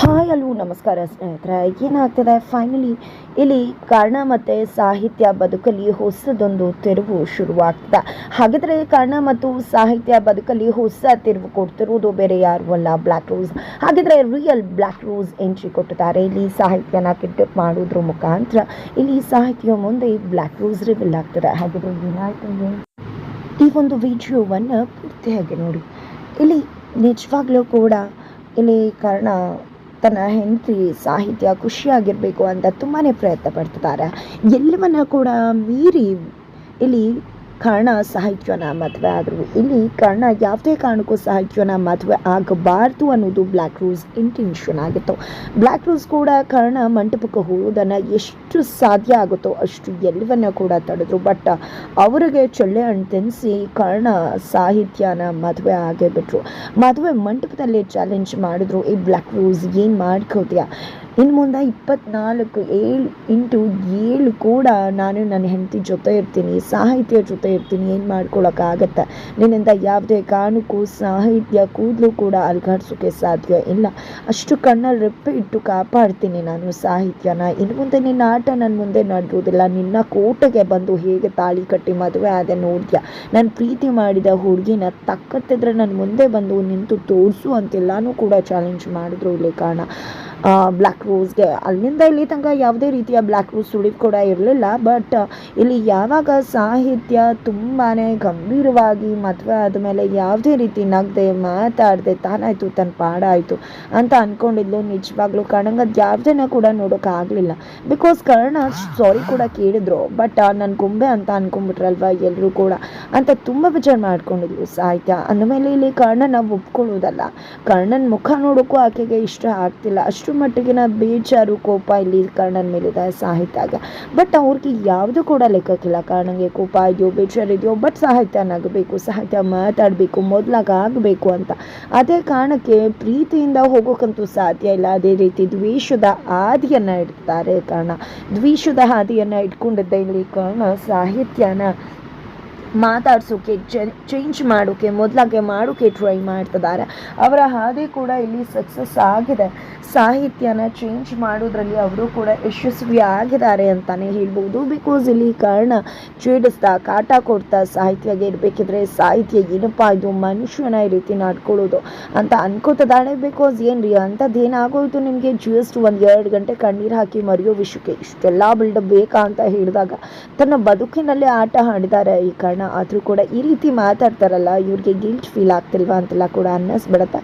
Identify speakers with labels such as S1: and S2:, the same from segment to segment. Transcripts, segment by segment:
S1: Hi ಅಲ್ವೂ ನಮಸ್ಕಾರ ಸ್ನೇಹಿತರೆ. ಏನಾಗ್ತದೆ? ಫೈನಲಿ ಇಲ್ಲಿ ಕರ್ಣ ಮತ್ತು ಸಾಹಿತ್ಯ ಬದುಕಲ್ಲಿ ಹೊಸದೊಂದು ತಿರುವು ಶುರುವಾಗ್ತದೆ. ಹಾಗಿದ್ರೆ ಕರ್ಣ ಮತ್ತು ಸಾಹಿತ್ಯ ಬದುಕಲ್ಲಿ ಹೊಸ ತಿರುವು ಕೊಡ್ತಿರುವುದು ಬೇರೆ ಯಾರು ಅಲ್ಲ ಬ್ಲ್ಯಾಕ್ ರೋಸ್ ಹಾಗಿದ್ರೆ ರಿಯಲ್ ಬ್ಲ್ಯಾಕ್ ರೋಸ್ ಎಂಟ್ರಿ ಕೊಟ್ಟಿದ್ದಾರೆ. ಇಲ್ಲಿ ಸಾಹಿತ್ಯನ ಕಿಡ್ಡಪ್ ಮಾಡೋದ್ರ ಮುಖಾಂತರ ಇಲ್ಲಿ ಸಾಹಿತ್ಯ ಮುಂದೆ ಬ್ಲ್ಯಾಕ್ ರೋಸ್ ರಿವಿಲ್ ಆಗ್ತದೆ. ಹಾಗಿದ್ರೆ ಏನಾಯ್ತು ಏನು? ಈ ಒಂದು ವಿಡಿಯೋವನ್ನು ಪೂರ್ತಿಯಾಗಿ ನೋಡಿ. ಇಲ್ಲಿ ನಿಜವಾಗ್ಲೂ ಕೂಡ ಇಲ್ಲಿ ಕರ್ಣ ತನ್ನ ಹೆಂಡತಿ ಸಾಹಿತ್ಯ ಖುಷಿಯಾಗಿರಬೇಕು ಅಂತ ತುಂಬಾ ಪ್ರಯತ್ನ ಪಡ್ತಿದ್ದಾರೆ. ಎಲ್ಲವನ್ನ ಕೂಡ ಮೀರಿ ಇಲ್ಲಿ ಕರ್ಣ ಸಾಹಿತ್ಯನ ಮದುವೆ ಆದರು ಇಲ್ಲಿ ಕರ್ಣ ಯಾವುದೇ ಕಾರಣಕ್ಕೂ ಸಾಹಿತ್ಯನ ಮದುವೆ ಆಗಬಾರ್ದು ಅನ್ನೋದು ಬ್ಲ್ಯಾಕ್ ರೋಸ್ ಇಂಟೆನ್ಷನ್ ಆಗಿತ್ತು. ಬ್ಲ್ಯಾಕ್ ರೋಸ್ ಕೂಡ ಕರ್ಣ ಮಂಟಪಕ್ಕೆ ಹೋಗೋದನ್ನು ಎಷ್ಟು ಸಾಧ್ಯ ಆಗುತ್ತೋ ಅಷ್ಟು ಎಲ್ಲವನ್ನ ಕೂಡ ತಡೆದ್ರು. ಬಟ್ ಅವರಿಗೆ ಚೊಳ್ಳೆ ಹಣ್ಣು ತಿನ್ನಿಸಿ ಕರ್ಣ ಸಾಹಿತ್ಯನ ಮದುವೆ ಆಗೇ ಬಿಟ್ಟರು ಮದುವೆ ಮಂಟಪದಲ್ಲಿ ಚಾಲೆಂಜ್ ಮಾಡಿದ್ರು ಈ ಬ್ಲ್ಯಾಕ್ ರೋಸ್ ಏನು ಮಾಡ್ಕೋತೀಯ? ಇನ್ನು ಮುಂದೆ ಇಪ್ಪತ್ನಾಲ್ಕು ಏಳು ಇಂಟು ಏಳು ಕೂಡ ನಾನು ನನ್ನ ಹೆಂಡತಿ ಜೊತೆ ಇರ್ತೀನಿ, ಸಾಹಿತ್ಯ ಜೊತೆ ಇರ್ತೀನಿ, ಏನು ಮಾಡ್ಕೊಳಕ್ಕಾಗತ್ತೆ? ನಿನ್ನಿಂದ ಯಾವುದೇ ಕಾರಣಕ್ಕೂ ಸಾಹಿತ್ಯ ಕೂದಲು ಕೂಡ ಅಲ್ಗಾಡ್ಸೋಕ್ಕೆ ಸಾಧ್ಯ ಇಲ್ಲ. ಅಷ್ಟು ಕಣ್ಣಲ್ಲಿ ರೆಪ್ಪೆ ಇಟ್ಟು ಕಾಪಾಡ್ತೀನಿ ನಾನು ಸಾಹಿತ್ಯನ. ಇನ್ನು ಮುಂದೆ ನಿನ್ನ ಆಟ ನನ್ನ ಮುಂದೆ ನಡೆಯುವುದಿಲ್ಲ ನಿನ್ನ ಕೋಟೆಗೆ ಬಂದು ಹೇಗೆ ತಾಳಿ ಕಟ್ಟಿ ಮದುವೆ ಆದ ನೋಡ್ತೀಯ? ನಾನು ಪ್ರೀತಿ ಮಾಡಿದ ಹುಡುಗಿನ ತಕ್ಕತ್ತಿದ್ರೆ ನನ್ನ ಮುಂದೆ ಬಂದು ನಿಂತು ತೋರಿಸು ಅಂತೆಲ್ಲಾನು ಕೂಡ ಚಾಲೆಂಜ್ ಮಾಡಿದ್ರು ಇಲ್ಲಿ ಕಾರಣ ಬ್ಲ್ಯಾಕ್ ರೋಸ್ಗೆ ಅಲ್ಲಿಂದ ಇಲ್ಲಿ ತನಕ ಯಾವುದೇ ರೀತಿಯ ಬ್ಲ್ಯಾಕ್ ರೋಸ್ ಸುಳಿವು ಕೂಡ ಇರಲಿಲ್ಲ. ಬಟ್ ಇಲ್ಲಿ ಯಾವಾಗ ಸಾಹಿತ್ಯ ತುಂಬಾ ಗಂಭೀರವಾಗಿ ಮದುವೆ ಆದಮೇಲೆ ಯಾವುದೇ ರೀತಿ ನಗದೆ ಮಾತಾಡದೆ ತಾನಾಯಿತು ತನ್ನ ಪಾಡಾಯಿತು ಅಂತ ಅಂದ್ಕೊಂಡಿದ್ಲು ನಿಜವಾಗ್ಲೂ ಅದು ಯಾವುದನ್ನ ಕೂಡ ನೋಡೋಕ್ಕಾಗಲಿಲ್ಲ ಬಿಕಾಸ್ ಕರ್ಣ ಸಾರಿ ಕೂಡ ಕೇಳಿದ್ರು ಬಟ್ ನನ್ನ ಗೊಂಬೆ ಅಂತ ಅನ್ಕೊಂಡ್ಬಿಟ್ರಲ್ವ ಎಲ್ಲರೂ ಕೂಡ ಅಂತ ತುಂಬ ವಿಚಾರ ಮಾಡ್ಕೊಂಡಿದ್ಲು ಸಾಹಿತ್ಯ. ಅಂದಮೇಲೆ ಇಲ್ಲಿ ಕರ್ಣನ ಒಪ್ಕೊಳ್ಳೋದಲ್ಲ. ಕರ್ಣನ ಮುಖ ನೋಡೋಕ್ಕೂ ಆಕೆಗೆ ಇಷ್ಟ ಆಗ್ತಿಲ್ಲ. ಅಷ್ಟು ಮಟ್ಟಿಗಿನ ಬೇಜಾರು, ಕೋಪ ಇಲ್ಲಿ ಕರ್ಣನ ಮೇಲಿದೆ ಸಾಹಿತ್ಯಾಗ. ಬಟ್ ಅವ್ರಿಗೆ ಯಾವುದು ಕೂಡ ಲೆಕ್ಕಕ್ಕಿಲ್ಲ. ಕರ್ಣಂಗೆ ಕೋಪ ಇದೆಯೋ, ಬೇಜಾರು ಇದೆಯೋ ಬಟ್ ಸಾಹಿತ್ಯ ನಗಬೇಕು, ಸಾಹಿತ್ಯ ಮಾತಾಡಬೇಕು, ಮೊದಲಾಗ ಆಗಬೇಕು ಅಂತ. ಅದೇ ಕಾರಣಕ್ಕೆ ಪ್ರೀತಿಯಿಂದ ಹೋಗೋಕ್ಕಂತೂ ಸಾಧ್ಯ ಇಲ್ಲ. ಅದೇ ರೀತಿ ದ್ವೇಷದ ಹಾದಿಯನ್ನು ಇಡ್ತಾರೆ ಕಾರಣ ದ್ವೇಷದ ಹಾದಿಯನ್ನು ಇಟ್ಕೊಂಡಿದ್ದ ಇಲ್ಲಿ ಕಾರಣ ಸಾಹಿತ್ಯನ ಮಾತಾಡ್ಸೋಕೆ ಚೇಂಜ್ ಮಾಡೋಕೆ, ಮೊದಲಾಗೆ ಮಾಡೋಕೆ ಟ್ರೈ ಮಾಡ್ತಿದ್ದಾರೆ. ಅವರ ಹಾದಿ ಕೂಡ ಇಲ್ಲಿ ಸಕ್ಸಸ್ ಆಗಿದೆ. ಸಾಹಿತ್ಯನ ಚೇಂಜ್ ಮಾಡೋದ್ರಲ್ಲಿ ಅವರು ಕೂಡ ಯಶಸ್ವಿ ಆಗಿದ್ದಾರೆ ಅಂತಲೇ ಹೇಳ್ಬೋದು. ಬಿಕಾಸ್ ಇಲ್ಲಿ ಕಾರಣ ಛೇಡಿಸ್ತಾ, ಕಾಟ ಕೊಡ್ತಾ ಸಾಹಿತ್ಯಗೆ ಇರಬೇಕಿದ್ರೆ ಸಾಹಿತ್ಯ ಏನಪ್ಪ ಇದು ಮನುಷ್ಯನ ಈ ರೀತಿ ನಡ್ಕೊಳ್ಳೋದು ಅಂತ ಅನ್ಕೋತಿದ್ದಾಳೆ. ಬಿಕಾಸ್ ಏನು ರೀ ಅಂಥದ್ದು ಏನಾಗೋಯ್ತು ನಿಮಗೆ? ಜಸ್ಟ್ ಒಂದು ಎರಡು ಗಂಟೆ ಕಣ್ಣೀರು ಹಾಕಿ ಮರೆಯೋ ವಿಷಯಕ್ಕೆ ಇಷ್ಟೆಲ್ಲ ಬಿಲ್ಡಪ್ ಬೇಕಾ ಅಂತ ಹೇಳಿದಾಗ ತನ್ನ ಬದುಕಿನಲ್ಲಿ ಆಟ ಆಡಿದ್ದಾರೆ ಈ ಕಾರಣ. ಆದರೂ ಕೂಡ ಈ ರೀತಿ ಮಾತಾಡ್ತಾರಲ್ಲ, ಇವ್ರಿಗೆ ಗಿಲ್ಟ್ ಫೀಲ್ ಆಗ್ತಿಲ್ವಾ ಅಂತೆಲ್ಲ ಕೂಡ ಅನ್ನಿಸ್ಬಿಡತ್ತೆ.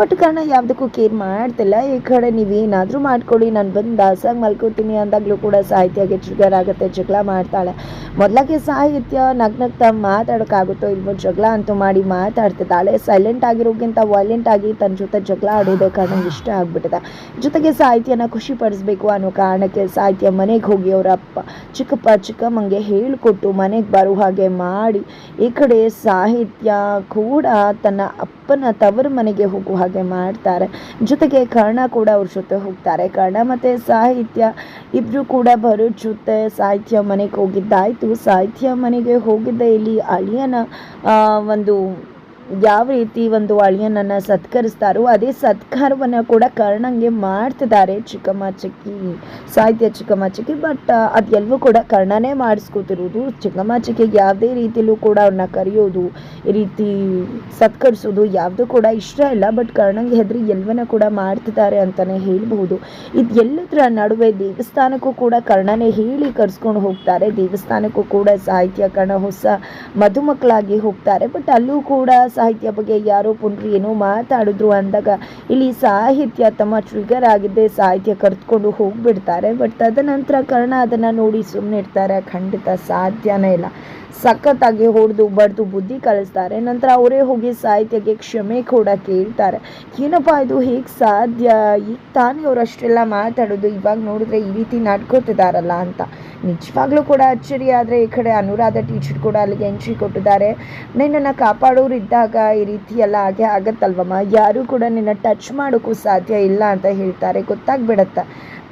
S1: ಬಟ್ ಕಾರಣ ಯಾವುದಕ್ಕೂ ಕೇರ್ ಮಾಡ್ತಿಲ್ಲ. ಈ ಕಡೆ ನೀವೇನಾದರೂ ಮಾಡ್ಕೊಳ್ಳಿ, ನಾನು ಬಂದು ದಾಸಾಗಿ ಮಲ್ಕೋತೀನಿ ಅಂದಾಗಲೂ ಕೂಡ ಸಾಹಿತ್ಯಗೆ ಟ್ರಿಗರ್ ಆಗುತ್ತೆ, ಜಗಳ ಮಾಡ್ತಾಳೆ. ಮೊದಲಾಗೆ ಸಾಹಿತ್ಯ ನಗ್ನಗ್ತ ಮಾತಾಡೋಕ್ಕಾಗುತ್ತೋ ಇಲ್ವೋ ಜಗಳ ಅಂತೂ ಮಾಡಿ ಮಾತಾಡ್ತಿದ್ದಾಳೆ. ಸೈಲೆಂಟ್ ಆಗಿರೋಕ್ಕಿಂತ ವೈಲೆಂಟ್ ಆಗಿ ತನ್ನ ಜೊತೆ ಜಗಳ ಆಡೋದೇ ಕಾರಣ ಇಷ್ಟ ಆಗ್ಬಿಟ್ಟಿದೆ. ಜೊತೆಗೆ ಸಾಹಿತ್ಯನ ಖುಷಿ ಪಡಿಸ್ಬೇಕು ಅನ್ನೋ ಕಾರಣಕ್ಕೆ ಸಾಹಿತ್ಯ ಮನೆಗೆ ಹೋಗಿ ಅವರ ಅಪ್ಪ ಚಿಕ್ಕಪ್ಪ ಚಿಕ್ಕಮ್ಮಂಗೆ ಹೇಳಿಕೊಟ್ಟು ಮನೆಗೆ ಬರೋ ಹಾಗೆ ಮಾಡಿ. ಈ ಕಡೆ ಸಾಹಿತ್ಯ ಕೂಡ ತನ್ನ ಅಪ್ಪನ ತವರು ಮನೆಗೆ ಹೋಗುವ ಹಾಗೆ ಮಾಡ್ತಾರೆ. ಜೊತೆಗೆ ಕರ್ಣ ಕೂಡ ಅವ್ರ ಜೊತೆ ಹೋಗ್ತಾರೆ. ಕರ್ಣ ಮತ್ತು ಸಾಹಿತ್ಯ ಇಬ್ಬರು ಕೂಡ ಬರೋ ಜೊತೆ ಸಾಹಿತ್ಯ ಮನೆಗೆ ಹೋಗಿದ್ದಾಯಿತು. ಸಾಹಿತ್ಯ ಮನೆಗೆ ಹೋಗಿದ್ದ ಇಲ್ಲಿ ಅಳಿಯನ ಒಂದು ಯಾವ ರೀತಿ ಒಂದು ಅಳಿಯನನ್ನು ಸತ್ಕರಿಸ್ತಾರೋ ಅದೇ ಸತ್ಕಾರವನ್ನು ಕೂಡ ಕರ್ಣಂಗೆ ಮಾಡ್ತಿದ್ದಾರೆ ಚಿಕ್ಕಮ್ಮ ಚಿಕ್ಕಿ, ಸಾಹಿತ್ಯ ಚಿಕ್ಕಮ್ಮ ಚಿಕ್ಕಿ. ಬಟ್ ಅದೆಲ್ಲವೂ ಕೂಡ ಕರ್ಣನೇ ಮಾಡಿಸ್ಕೋತಿರೋದು. ಚಿಕ್ಕಮ್ಮ ಚಿಕ್ಕಿಗೆ ಯಾವುದೇ ರೀತಿಯಲ್ಲೂ ಕೂಡ ಅವ್ರನ್ನ ಕರೆಯೋದು, ಈ ರೀತಿ ಸತ್ಕರಿಸೋದು ಯಾವುದೂ ಕೂಡ ಇಷ್ಟ ಇಲ್ಲ. ಬಟ್ ಕರ್ಣಂಗೆ ಹೆದರಿ ಎಲ್ಲವನ್ನ ಕೂಡ ಮಾಡ್ತಿದ್ದಾರೆ ಅಂತಲೇ ಹೇಳ್ಬೋದು ಇದು ಎಲ್ಲದರ ನಡುವೆ ದೇವಸ್ಥಾನಕ್ಕೂ ಕೂಡ ಕರ್ಣನೇ ಹೇಳಿ ಕರ್ಸ್ಕೊಂಡು ಹೋಗ್ತಾರೆ. ದೇವಸ್ಥಾನಕ್ಕೂ ಕೂಡ ಸಾಹಿತ್ಯ ಕರ್ಣ ಹೊಸ ಮಧುಮಕ್ಕಳಾಗಿ ಹೋಗ್ತಾರೆ. ಬಟ್ ಅಲ್ಲೂ ಕೂಡ ಸಾಹಿತ್ಯ ಬಗ್ಗೆ ಯಾರೋ ಪುಂಡ್ರಿ ಏನೋ ಮಾತಾಡಿದ್ರು ಅಂದಾಗ, ಇಲ್ಲಿ ಸಾಹಿತ್ಯ ತಮ್ಮ ಟ್ರಿಗರ್ ಆಗಿದ್ದೆ ಸಾಹಿತ್ಯ ಕರೆದುಕೊಂಡು ಹೋಗ್ಬಿಡ್ತಾರೆ. ಬಟ್ ತದನಂತರ ಕರ್ಣ ಅದನ್ನು ನೋಡಿ ಸುಮ್ಮನೆ ಇರ್ತಾರೆ. ಖಂಡಿತ ಸಾಧ್ಯನೇ ಇಲ್ಲ. ಸಖತ್ತಾಗಿ ಹೊಡೆದು ಬಡ್ದು ಬುದ್ಧಿ ಕಲಿಸ್ತಾರೆ. ನಂತರ ಅವರೇ ಹೋಗಿ ಸಾಹಿತ್ಯಕ್ಕೆ ಕ್ಷಮೆ ಕೂಡ ಕೇಳ್ತಾರೆ. ಏನಪ್ಪ ಇದು? ಹೇಗೆ ಸಾಧ್ಯ? ಈಗ ತಾನೇ ಅವ್ರು ಅಷ್ಟೆಲ್ಲ ಮಾತಾಡೋದು. ಇವಾಗ ನೋಡಿದ್ರೆ ಈ ರೀತಿ ನಡ್ಕೋತಿದಾರಲ್ಲ ಅಂತ. ನಿಜವಾಗ್ಲೂ ಕೂಡ ಅಚ್ಚರಿ ಆದರೆ ಈ ಕಡೆ ಅನುರಾಧ ಟೀಚರ್ ಕೂಡ ಅಲ್ಲಿಗೆ ಎಂಟ್ರಿ ಕೊಟ್ಟಿದ್ದಾರೆ. ನಿನ್ನನ್ನು ಕಾಪಾಡೋರು ಇದ್ದಾಗ ಈ ರೀತಿ ಎಲ್ಲ ಹಾಗೆ ಆಗತ್ತಲ್ವಮ್ಮ? ಯಾರೂ ಕೂಡ ನಿನ್ನ ಟಚ್ ಮಾಡೋಕ್ಕೂ ಸಾಧ್ಯ ಇಲ್ಲ ಅಂತ ಹೇಳ್ತಾರೆ. ಗೊತ್ತಾಗ್ಬಿಡತ್ತೆ.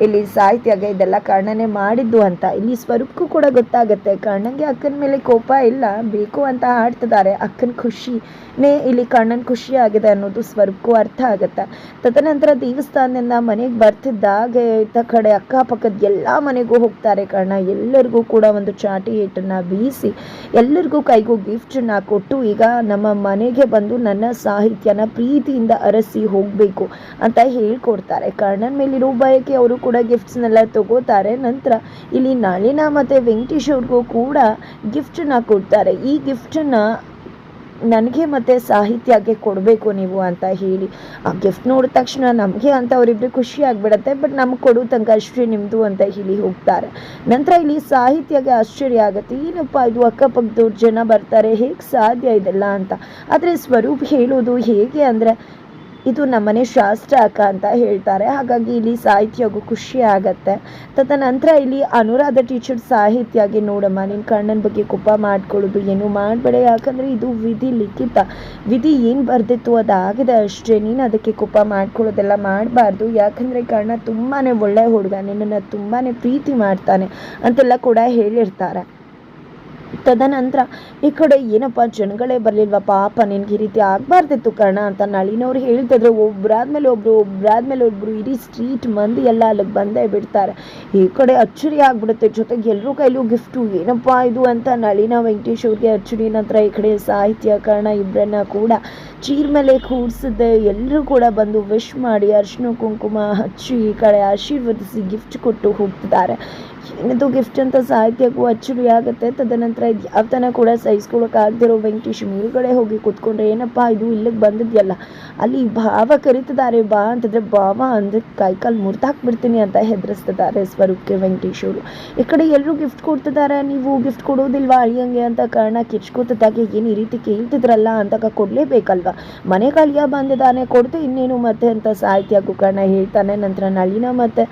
S1: ಇಲ್ಲಿ ಸಾಹಿತ್ಯಾಗ ಇದೆಲ್ಲ ಕಾರಣನೇ ಮಾಡಿದ್ದು ಅಂತ. ಇಲ್ಲಿ ಸ್ವರೂಪಕ್ಕೂ ಕೂಡ ಗೊತ್ತಾಗುತ್ತೆ. ಕರ್ಣಂಗೆ ಅಕ್ಕನ ಮೇಲೆ ಕೋಪ ಇಲ್ಲ. ಬೇಕು ಅಂತ ಆಡ್ತಿದ್ದಾರೆ ಅಕ್ಕನ ಖುಷಿನೇ ಇಲ್ಲಿ ಕಣ್ಣನ್ ಖುಷಿ ಆಗಿದೆ ಅನ್ನೋದು ಸ್ವರೂಪಕ್ಕೂ ಅರ್ಥ ಆಗುತ್ತೆ. ತದನಂತರ ದೇವಸ್ಥಾನದಿಂದ ಮನೆಗೆ ಬರ್ತಿದ್ದಾಗ ಇದ್ದ ಕಡೆ ಅಕ್ಕಪಕ್ಕದ ಎಲ್ಲ ಮನೆಗೂ ಹೋಗ್ತಾರೆ ಕಣ್ಣ ಎಲ್ಲರಿಗೂ ಕೂಡ ಒಂದು ಚಾಟಿ ಏಟನ್ನ ಬೀಸಿ ಎಲ್ಲರಿಗೂ ಕೈಗೂ ಗಿಫ್ಟನ್ನ ಕೊಟ್ಟು ಈಗ ನಮ್ಮ ಮನೆಗೆ ಬಂದು ನನ್ನ ಸಾಹಿತ್ಯನ ಪ್ರೀತಿಯಿಂದ ಅರಸಿ ಹೋಗಬೇಕು ಅಂತ ಹೇಳ್ಕೊಡ್ತಾರೆ. ಕರ್ಣನ ಮೇಲಿರೋ ಬಯಕೆ ಅವರು ಗಿಫ್ಟ್ಸ್ನೆಲ್ಲ ತಗೋತಾರೆ. ನಂತರ ಇಲ್ಲಿ ನಳಿನ ಮತ್ತು ವೆಂಕಟೇಶ್ ಅವ್ರಿಗೂ ಕೂಡ ಗಿಫ್ಟನ್ನ ಕೊಡ್ತಾರೆ. ಈ ಗಿಫ್ಟನ್ನ ನನಗೆ ಮತ್ತು ಸಾಹಿತ್ಯಕ್ಕೆ ಕೊಡಬೇಕು ನೀವು ಅಂತ ಹೇಳಿ. ಆ ಗಿಫ್ಟ್ ನೋಡಿದ ತಕ್ಷಣ ನಮಗೆ ಅಂತ ಅವರಿಬ್ಬರು ಖುಷಿ ಆಗಿಬಿಡತ್ತೆ. ಬಟ್ ನಮ್ಗೆ ಕೊಡೋ ತನಕ ಅಷ್ಟೇ ನಿಮ್ಮದು ಅಂತ ಹೇಳಿ ಹೋಗ್ತಾರೆ. ನಂತರ ಇಲ್ಲಿ ಸಾಹಿತ್ಯಕ್ಕೆ ಆಶ್ಚರ್ಯ ಆಗುತ್ತೆ. ಏನಪ್ಪ ಇದು ಅಕ್ಕಪಕ್ಕದವ್ರು ಜನ ಬರ್ತಾರೆ? ಹೇಗೆ ಸಾಧ್ಯ ಇದೆಲ್ಲ ಅಂತ. ಆದರೆ ಸ್ವರೂಪ್ ಹೇಳೋದು ಹೇಗೆ ಅಂದರೆ ಇದು ನಮ್ಮನೆ ಶಾಸ್ತ್ರ ಅಕ್ಕ ಅಂತ ಹೇಳ್ತಾರೆ. ಹಾಗಾಗಿ ಇಲ್ಲಿ ಸಾಹಿತ್ಯಗೂ ಖುಷಿ ಆಗತ್ತೆ. ತದನಂತರ ಇಲ್ಲಿ ಅನುರಾಧ ಟೀಚರ್ ಸಾಹಿತ್ಯಗೆ, ನೋಡಮ್ಮ ನಿನ್ನ ಕಣ್ಣನ ಬಗ್ಗೆ ಕೋಪ ಮಾಡ್ಕೊಳ್ಳೋದು ಏನು ಮಾಡಬೇಡ. ಯಾಕಂದರೆ ಇದು ವಿಧಿ ಲಿಖಿತ. ವಿಧಿ ಏನು ಬರ್ದಿತ್ತು ಅದಾಗಿದೆ ಅಷ್ಟೇ. ನೀನು ಅದಕ್ಕೆ ಕೋಪ ಮಾಡ್ಕೊಳ್ಳೋದೆಲ್ಲ ಮಾಡಬಾರ್ದು. ಯಾಕಂದರೆ ಕರ್ಣ ತುಂಬಾ ಒಳ್ಳೆ ಹುಡುಗ. ನಿನ್ನನ್ನು ತುಂಬಾ ಪ್ರೀತಿ ಮಾಡ್ತಾನೆ ಅಂತೆಲ್ಲ ಕೂಡ ಹೇಳಿರ್ತಾರೆ. ತದನಂತರ, ಈ ಕಡೆ ಏನಪ್ಪ, ಜನಗಳೇ ಬರಲಿಲ್ವಾ ಪಾಪ ನಿನ್ಗೆ ಈ ರೀತಿ ಆಗಬಾರ್ದಿತ್ತು ಕರ್ಣ ಅಂತ ನಳಿನವ್ರು ಹೇಳ್ತಿದ್ರು. ಒಬ್ಬರಾದ್ಮೇಲೆ ಒಬ್ರು ಒಬ್ಬರಾದ್ಮೇಲೆ ಒಬ್ಬರು ಇಡೀ ಸ್ಟ್ರೀಟ್ ಮಂದಿ ಎಲ್ಲ ಅಲ್ಲಿಗೆ ಬಂದೇ ಬಿಡ್ತಾರೆ. ಈ ಕಡೆ ಅಚ್ಚರಿ ಆಗ್ಬಿಡುತ್ತೆ. ಜೊತೆಗೆ ಎಲ್ಲರೂ ಕೈಲೂ ಗಿಫ್ಟು ಏನಪ್ಪ ಇದು ಅಂತ ನಳಿನ ವೆಂಕಟೇಶ್ ಅವ್ರಿಗೆ ಅಚ್ಚರಿ ನಂತರ ಈ ಕಡೆ ಸಾಹಿತ್ಯ, ಕರ್ಣ ಇಬ್ಬರನ್ನ ಕೂಡ ಚೀರ್ ಮೇಲೆ ಕೂಡಿಸಿದ್ದೆ. ಎಲ್ಲರೂ ಕೂಡ ಬಂದು ವಿಶ್ ಮಾಡಿ ಅರ್ಶಿನ ಕುಂಕುಮ ಹಚ್ಚಿ ಈ ಕಡೆ ಆಶೀರ್ವದಿಸಿ ಗಿಫ್ಟ್ ಕೊಟ್ಟು ಹೋಗ್ತಿದ್ದಾರೆ. ಏನಿದು ಗಿಫ್ಟ್ ಅಂತ ಸಾಹಿತ್ಯಕ್ಕೂ ಅಚ್ಚರಿ ಆಗುತ್ತೆ. ತದನಂತರ ಇದು ಯಾವ ತನ ಕೂಡ ಆಗದಿರೋ ವೆಂಕಟೇಶ್ ಮೇಲ್ಗಡೆ ಹೋಗಿ ಕೂತ್ಕೊಂಡ್ರೆ, ಏನಪ್ಪ ಇದು ಇಲ್ಲಿಗೆ ಬಂದಿದ್ಯಲ್ಲ? ಅಲ್ಲಿ ಭಾವ ಕರೀತಿದ್ದಾರೆ, ಬಾ ಅಂತಂದ್ರೆ, ಭಾವ ಅಂದ್ರೆ ಕೈಕಾಲು ಮುರಿದಾಕ್ಬಿಡ್ತೀನಿ ಅಂತ ಹೆದರಿಸ್ತಿದ್ದಾರೆ ಸ್ವರೂಪ್ಗೆ ವೆಂಕಟೇಶ್ ಅವರು. ಈ ಕಡೆ ಎಲ್ಲರೂ ಗಿಫ್ಟ್ ಕೊಡ್ತಿದ್ದಾರೆ ನೀವು ಗಿಫ್ಟ್ ಕೊಡೋದಿಲ್ವಾ ಅಳಿಯಂಗೆ ಅಂತ ಕಾರಣ ಕಿಚ್ಕೋತಿದ್ದಾಗೆ, ಏನು ಈ ರೀತಿ ಕೇಳ್ತಿದ್ರಲ್ಲ ಅಂತ ಕೊಡಲೇಬೇಕಲ್ವಾ? ಮನೆ ಕಾಲಿಯ ಬಂದಿದ್ದಾನೆ, ಕೊಡ್ತು ಇನ್ನೇನು ಮತ್ತೆ ಅಂತ ಸಾಹಿತ್ಯಕ್ಕೂ ಕಾರಣ ಹೇಳ್ತಾನೆ, ನಂತರ ನಳಿನ ಮತ್ತೆ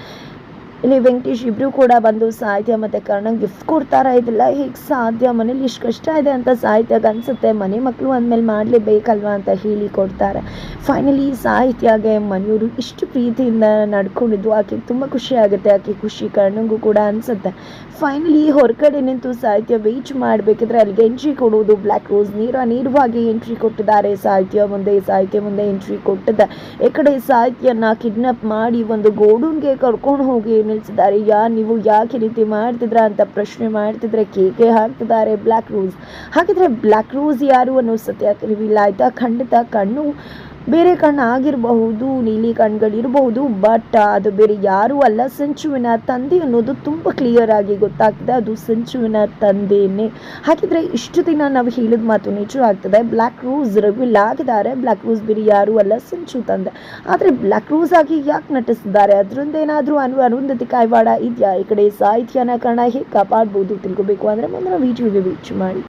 S1: ಇಲ್ಲಿ ವೆಂಕಟೇಶ್ ಇಬ್ರು ಕೂಡ ಬಂದು ಸಾಹಿತ್ಯ ಮತ್ತು ಕರ್ಣ ಗಿಫ್ಟ್ ಕೊಡ್ತಾರ? ಇದೆಲ್ಲ ಹೇಗೆ ಸಾಧ್ಯ? ಮನೇಲಿ ಇಷ್ಟು ಕಷ್ಟ ಇದೆ ಅಂತ ಸಾಹಿತ್ಯಗೆ ಅನ್ಸುತ್ತೆ. ಮನೆ ಮಕ್ಕಳು ಅಂದಮೇಲೆ ಮಾಡಲೇಬೇಕಲ್ವಾ ಅಂತ ಹೇಳಿ ಕೊಡ್ತಾರೆ. ಫೈನಲಿ ಸಾಹಿತ್ಯಗೆ ಮನೆಯವರು ಇಷ್ಟು ಪ್ರೀತಿಯಿಂದ ನಡ್ಕೊಂಡಿದ್ದು ಆಕೆಗೆ ತುಂಬ ಖುಷಿ ಆಗುತ್ತೆ. ಆಕೆ ಖುಷಿ ಕರ್ಣಂಗೂ ಕೂಡ ಅನಿಸುತ್ತೆ. ಫೈನಲಿ ಹೊರಗಡೆ ನಿಂತು ಸಾಹಿತ್ಯ ವೇಚ್ ಮಾಡಬೇಕಿದ್ರೆ ಅಲ್ಲಿಗೆ ಎಂಟ್ರಿ ಕೊಡೋದು. ಬ್ಲ್ಯಾಕ್ ರೋಸ್ ನೀರ ನೇರವಾಗಿ ಎಂಟ್ರಿ ಕೊಟ್ಟಿದ್ದಾರೆ. ಸಾಹಿತ್ಯ ಮುಂದೆ ಸಾಹಿತ್ಯ ಮುಂದೆ ಎಂಟ್ರಿ ಕೊಟ್ಟಿದ್ದೆ ಈ ಕಡೆ ಸಾಹಿತ್ಯನ ಕಿಡ್ನಾಪ್ ಮಾಡಿ ಒಂದು ಗೋಡೂನ್ಗೆ ಕರ್ಕೊಂಡು ಹೋಗಿ ನಿಲ್ಸಿದ್ದಾರೆ. ಯಾ, ನೀವು ಯಾಕೆ ರೀತಿ ಮಾಡ್ತಿದ್ರ ಅಂತ ಪ್ರಶ್ನೆ ಮಾಡ್ತಿದ್ರೆ ಕೇಕೆ ಹಾಕ್ತಿದ್ದಾರೆ ಬ್ಲ್ಯಾಕ್ ರೋಸ್ ಹಾಗಿದ್ರೆ ಬ್ಲ್ಯಾಕ್ ರೋಸ್ ಯಾರು ಅನ್ನೋ ಸತ್ಯ ರಿವೀಲ್ ಆಯ್ತಾ? ಖಂಡಿತ ಕಣ್ಣು ಬೇರೆ ಕಣ್ಣು ಆಗಿರಬಹುದು, ನೀಲಿ ಕಣ್ಗಳಿರಬಹುದು ಬಟ್ ಅದು ಬೇರೆ ಯಾರೂ ಅಲ್ಲ. ಸಂಚುವಿನ ತಂದೆ ಅನ್ನೋದು ತುಂಬ ಕ್ಲಿಯರ್ ಆಗಿ ಗೊತ್ತಾಗ್ತದೆ. ಅದು ಸಂಚುವಿನ ತಂದೆಯೇ ಹಾಗಿದ್ರೆ ಇಷ್ಟು ದಿನ ನಾವು ಹೇಳಿದ ಮಾತು ನಿಜ ಆಗ್ತದೆ. ಬ್ಲ್ಯಾಕ್ ರೋಸ್ ರಿವೀಲ್ ಆಗಿದ್ದಾರೆ. ಬ್ಲ್ಯಾಕ್ ರೂಸ್ ಬೇರೆ ಯಾರು ಅಲ್ಲ, ಸಂಚು ತಂದೆ. ಆದರೆ ಬ್ಲ್ಯಾಕ್ ರೂಸ್ ಆಗಿ ಯಾಕೆ ನಟಿಸಿದ್ದಾರೆ? ಅದರಿಂದ ಏನಾದರೂ ಅನು, ಅರುಂಧತಿ ಕಾಯ್ವಾಡ ಇದೆಯಾ? ಈ ಕಡೆ ಸಾಹಿತ್ಯನ ಕಣ ಹೇಗೆ ಕಾಪಾಡ್ಬೋದು ತಿಳ್ಕೊಬೇಕು ಅಂದರೆ ಮುಂದಿನ ವೀಡಿಯೋಗೆ ವೀಚ್ ಮಾಡಿ.